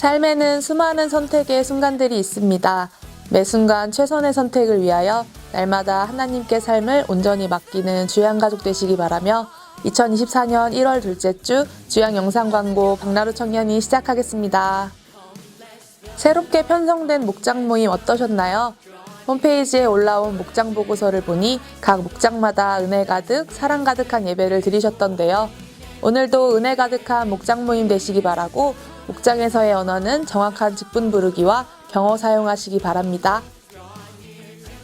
삶에는 수많은 선택의 순간들이 있습니다. 매 순간 최선의 선택을 위하여 날마다 하나님께 삶을 온전히 맡기는 주양 가족 되시기 바라며 2024년 1월 둘째 주 주양 영상 광고 박나루 청년이 시작하겠습니다. 새롭게 편성된 목장 모임 어떠셨나요? 홈페이지에 올라온 목장 보고서를 보니 각 목장마다 은혜 가득, 사랑 가득한 예배를 드리셨던데요. 오늘도 은혜 가득한 목장 모임 되시기 바라고 목장에서의 언어는 정확한 직분 부르기와 경어 사용하시기 바랍니다.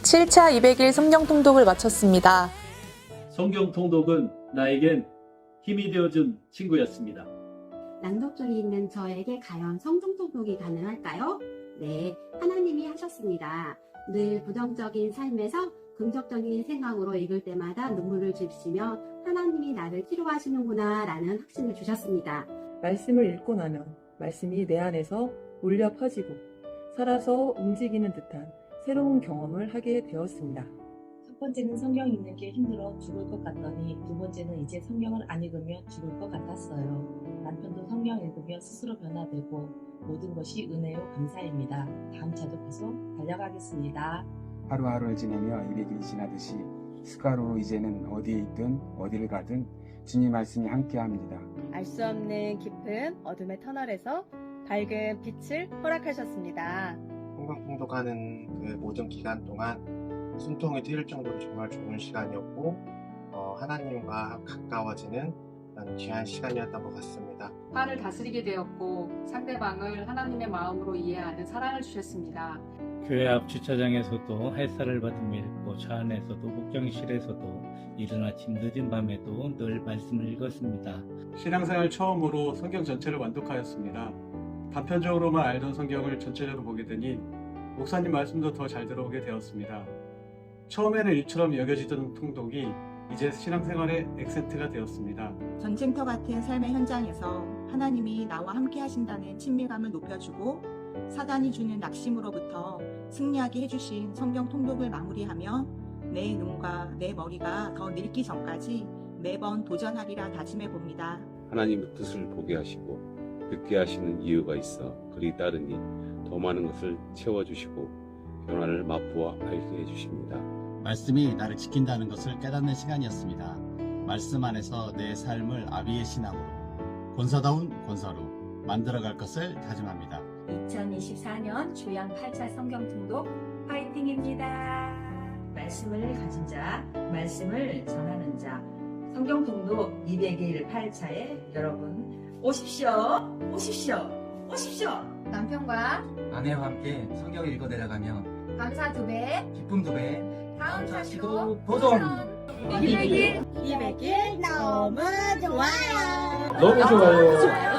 7차 200일 성경 통독을 마쳤습니다. 성경 통독은 나에겐 힘이 되어준 친구였습니다. 낭독절이 있는 저에게 과연 성경 통독이 가능할까요? 네, 하나님이 하셨습니다. 늘 부정적인 삶에서 긍정적인 생각으로 읽을 때마다 눈물을 줍시며 하나님이 나를 치료하시는구나 라는 확신을 주셨습니다. 말씀을 읽고 나면 말씀이 내 안에서 울려 퍼지고 살아서 움직이는 듯한 새로운 경험을 하게 되었습니다. 첫 번째는 성경 읽는 게 힘들어 죽을 것 같더니 두 번째는 이제 성경을 안 읽으면 죽을 것 같았어요. 남편도 성경 읽으며 스스로 변화되고 모든 것이 은혜요 감사입니다. 다음 차도 계속 달려가겠습니다. 하루하루를 지내며 200일이 지나듯이 습관으로 이제는 어디에 있든 어디를 가든 주님 말씀이 함께합니다. 알 수 없는 깊은 어둠의 터널에서 밝은 빛을 허락하셨습니다. 성경 통독하는 그 모든 기간 동안 숨통이 트일 정도로 정말 좋은 시간이었고 어, 하나님과 가까워지는 그런 귀한 시간이었던 것 같습니다. 화를 다스리게 되었고 상대방을 하나님의 마음으로 이해하는 사랑을 주셨습니다. 교회 앞 주차장에서도 햇살을 받으며 읽고 차 안에서도 목장실에서도 이른 아침 늦은 밤에도 늘 말씀을 읽었습니다. 신앙생활 처음으로 성경 전체를 완독하였습니다. 단편적으로만 알던 성경을 전체적으로 보게 되니 목사님 말씀도 더 잘 들어오게 되었습니다. 처음에는 일처럼 여겨지던 통독이 이제 신앙생활의 액센트가 되었습니다. 전쟁터 같은 삶의 현장에서 하나님이 나와 함께 하신다는 친밀감을 높여주고 사단이 주는 낙심으로부터 승리하게 해주신 성경 통독을 마무리하며 내 눈과 내 머리가 더 늙기 전까지 매번 도전하리라 다짐해 봅니다. 하나님의 뜻을 보게 하시고 듣게 하시는 이유가 있어 그리 따르니 더 많은 것을 채워주시고 변화를 맛보아 알게 해주십니다. 말씀이 나를 지킨다는 것을 깨닫는 시간이었습니다. 말씀 안에서 내 삶을 아비의 신앙으로 권사다운 권사로 만들어갈 것을 다짐합니다. 2024년 주양 8차 성경 통독 파이팅입니다. 말씀을 가진 자, 말씀을 전하는 자, 성경 통독 200일 8차에 여러분 오십시오, 오십시오, 오십시오. 남편과 아내와 함께 성경 읽어 내려가면 감사 두 배, 기쁨 두 배, 다음 차시도 도전! 200일, 200일 너무 좋아요. 너무 좋아요.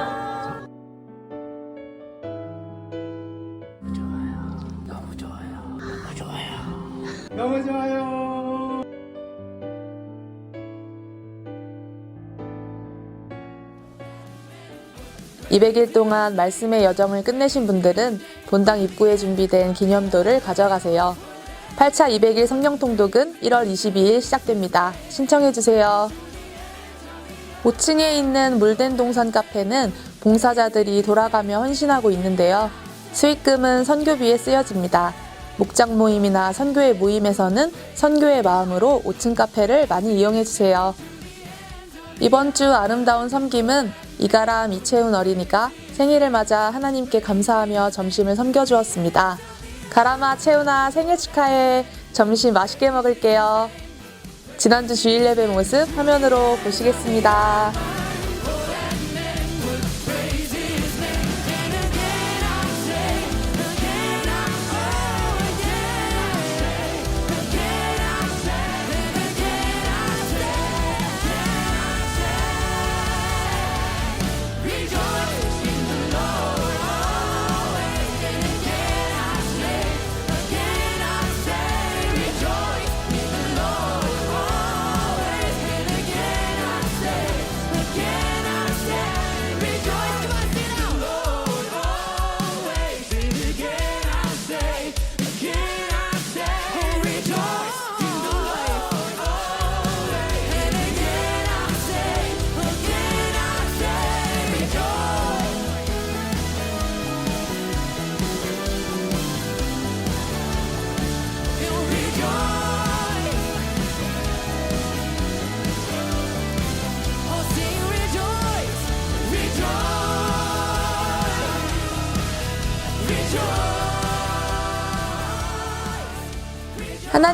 너무 좋아요. 이 200일 동안 말씀의 여정을 끝내신 분들은 본당 입구에 준비된 기념도를 가져가세요. 8차 200일 성경 통독은 1월 22일 시작됩니다. 신청해주세요. 5층에 있는 물된 동산 카페는 봉사자들이 돌아가며 헌신하고 있는데요. 수익금은 선교비에 쓰여집니다. 목장 모임이나 선교회 모임에서는 선교의 마음으로 5층 카페를 많이 이용해주세요. 이번 주 아름다운 섬김은 이가람 이채훈 어린이가 생일을 맞아 하나님께 감사하며 점심을 섬겨주었습니다. 가람아 채훈아 생일 축하해. 점심 맛있게 먹을게요. 지난주 주일 예배 모습 화면으로 보시겠습니다.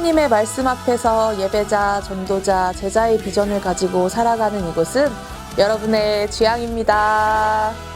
하나님의 말씀 앞에서 예배자, 전도자, 제자의 비전을 가지고 살아가는 이곳은 여러분의 취향입니다.